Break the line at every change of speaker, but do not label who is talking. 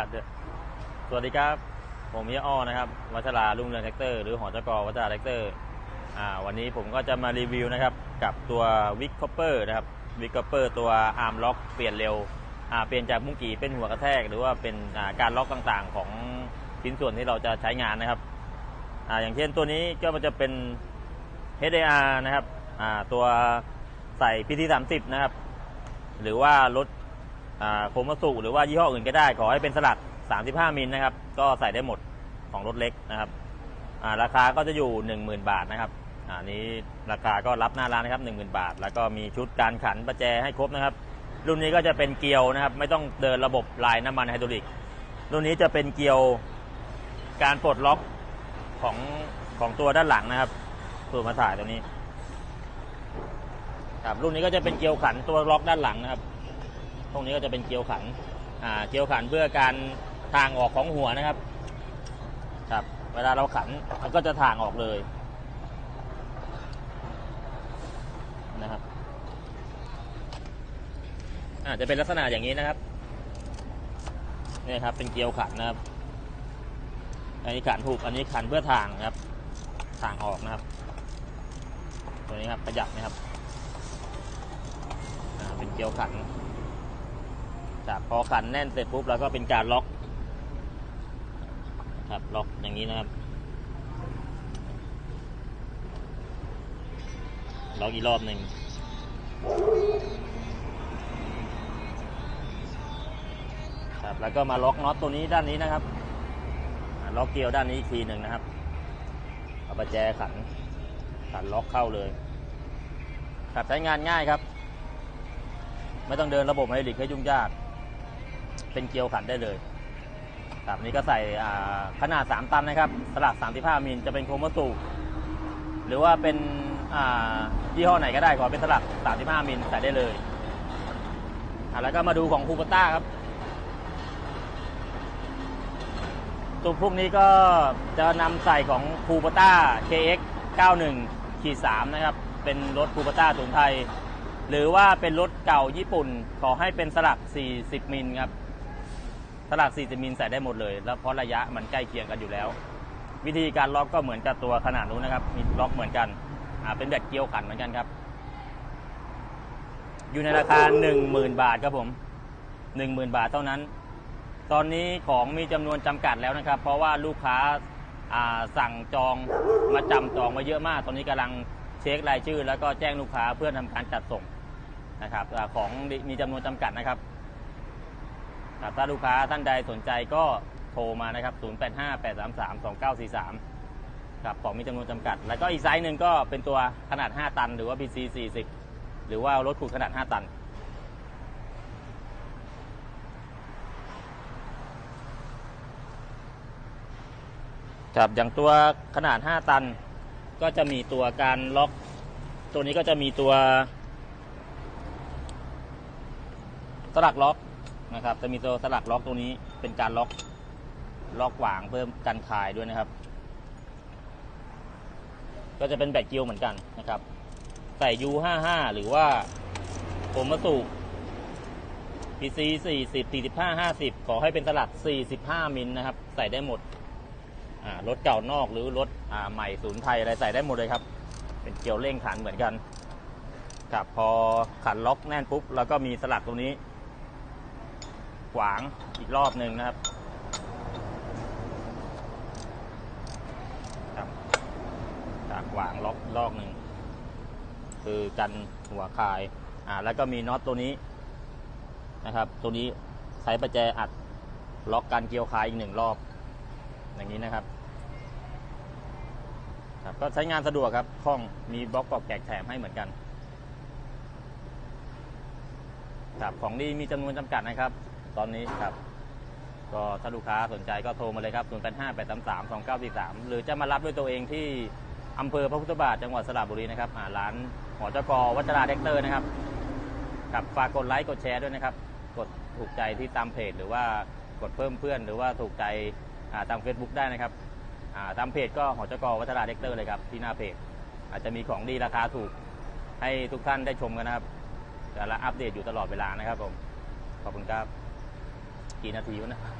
สวัสดีครับ ผมเฮียอ้อนะครับ วัชราลุงเรืองแท็กเตอร์หรือหอจกวัชราแท็กเตอร์อ่าวันนี้ผมก็จะมารีวิวนะครับ กับตัววิกคอปเปอร์นะครับวิกคอปเปอร์ตัวอาร์มล็อกเปลี่ยนเร็วอ่าเปลี่ยนจากมุ้งกี่เป็นหัวกระแทก หรือว่าเป็นอ่าการล็อกต่างๆ ของชิ้นส่วนที่เราจะใช้งานนะครับอ่าอย่างเช่นตัวนี้ก็มันจะเป็น HAR นะครับอ่าตัวใส่ PT 30 นะครับ หรือว่ารถ โคมัสุหรือว่ายี่ห้ออื่นก็ได้ ขอให้เป็นสลัก 35 มิลนะครับ ก็ใส่ได้หมดของรถเล็กนะครับราคาก็จะอยู่ 10,000 บาทนะครับอ่านี้ราคาก็รับหน้าร้านนะครับ 10,000 บาท แล้วก็มีชุดการขันประแจให้ครบนะครับ รุ่นนี้ก็จะเป็นเกียวนะครับ ไม่ต้องเดินระบบลายน้ำมันไฮดรอลิก รุ่นนี้จะเป็นเกียวการปลดล็อกของของตัวด้านหลังนะครับตัวมาถ่ายตัวนี้ ครับรุ่นนี้ก็จะเป็นเกียวขันตัวล็อกด้านหลังนะครับ ตรงนี้ก็จะเป็นเกียวขันอ่าเกียวขันเพื่อการทางออกของหัวนะครับ ครับ เวลาเราขันมันก็จะทางออกเลยนะครับอาจะเป็นลักษณะอย่างนี้นะครับนี่ครับเป็นเกียวขันนะครับ อันนี้ขันถูกอันนี้ขันเพื่อทางนะครับ ทางออกนะครับ ตัวนี้ครับขยับนะครับเป็นเกลียวขัน ครับพอขันแน่นเสร็จปุ๊บแล้วก็เป็นการล็อก ครับล็อกอย่างนี้นะครับล็อกอีกรอบหนึ่งครับแล้วก็มาล็อกน็อตตัวนี้ด้านนี้นะครับล็อกเกลียวด้านนี้อีกทีหนึ่งนะครับเอาประแจขันขันล็อกเข้าเลยครับใช้งานง่ายครับ ไม่ต้องเดินระบบไฮดรอลิกให้ยุ่งยาก เป็นเกียวขันได้เลยครับนี้ก็ใส่อ่าขนาด 3 ตันนะครับ สลัก 35 มิลจะเป็นโครมาสูหรือว่าเป็นยี่ห้อไหนก็ได้ขอเป็นสลัก 35 มิลใส่ได้เลยแล้วก็มาดูของคูปต้าครับตัวพวกนี้ก็จะนำใส่ของคูปต้า KX 91ขีด3นะครับ เป็นรถคูปต้าศูนย์ไทย หรือว่าเป็นรถเก่าญี่ปุ่น ขอให้เป็นสลัก 40 มิลครับ สลัก40มิลใส่ได้หมดเลย แล้วเพราะระยะมันใกล้เคียงกันอยู่แล้ว วิธีการล็อกก็เหมือนกับตัวขนาดนู้นนะครับ มีล็อกเหมือนกันอ่าเป็นแบบเกลียวขันเหมือนกันครับ อยู่ในราคา 10,000 บาทครับผม 10,000 บาทเท่านั้น ตอนนี้ของมีจำนวนจำกัดแล้วนะครับ เพราะว่าลูกค้าาสั่งจองมาจำจองมาเยอะมาก ตอนนี้กำลังเช็ครายชื่อ แล้วก็แจ้งลูกค้าเพื่อทำการจัดส่งนะครับของมีจำนวนจำกัดนะครับ ถ้าลูกค้าท่านใดสนใจก็โทรมานะครับ 0858332943 ครับของมีจำนวนจำกัด แล้วก็อีกไซส์หนึ่งก็เป็นตัวขนาด 5 ตัน หรือว่า PC 40หรือว่ารถขุดขนาด 5 ตัน ครับอย่างตัวขนาด 5 ตัน ก็จะมีตัวการล็อก ตัวนี้ก็จะมีตัวสลักล็อก นะครับ จะมีตัวสลักล็อกตัวนี้เป็นการล็อกล็อกหวางเพิ่มกันคายด้วยนะครับ ก็จะเป็นแบตเกียวเหมือนกันนะครับ ใส่ U55 หรือว่าโคมสู PC 40 45 50 ขอให้เป็นสลัก 45 มิลนะครับ ใส่ได้หมดรถเก่านอกหรือรถอใหม่ศูนย์ไทยอะไรใส่ได้หมดเลยครับ เป็นเกลียวเร่งขันเหมือนกันครับพอขันล็อกแน่นปุ๊บ แล้วก็มีสลักตรงนี้ ขวางอีกรอบหนึ่งนะครับครับจากขวางล็อกรอบหนึ่งคือกันหัวคายอ่าแล้วก็มีน็อตตัวนี้นะครับ ตัวนี้ใช้ประแจอัดล็อกการเกี่ยวคายอีกหนึ่งรอบ อย่างนี้นะครับครับก็ใช้งานสะดวกครับคล่องมีบล็อกปอกแกกแถมให้เหมือนกันครับของดีมีจำนวนจำกัดนะครับ ตอนนี้ครับ ก็ถ้าลูกค้าสนใจก็โทรมาเลยครับ 0 8 5 8 3 3 2 9 4 3 หรือจะมารับด้วยตัวเองที่อำเภอพระพุทธบาทจังหวัดสระบุรีนะครับอ่าร้านหอเจ้ากอวัชราเด็กเตอร์นะครับครับฝากกดไลค์กดแชร์ด้วยนะครับ กดถูกใจที่ตามเพจ หรือว่ากดเพิ่มเพื่อน หรือว่าถูกใจาตาม Facebook ได้นะครับาตามเพจก็หอเจ้ากอวัชราเด็กเตอร์เลยครับที่หน้าเพจ อาจจะมีของดีราคาถูก ให้ทุกท่านได้ชมกันนะครับแต่ละอัปเดตอยู่ตลอดเวลานะครับผมขอบคุณครับ กี่นาทีวะเนะ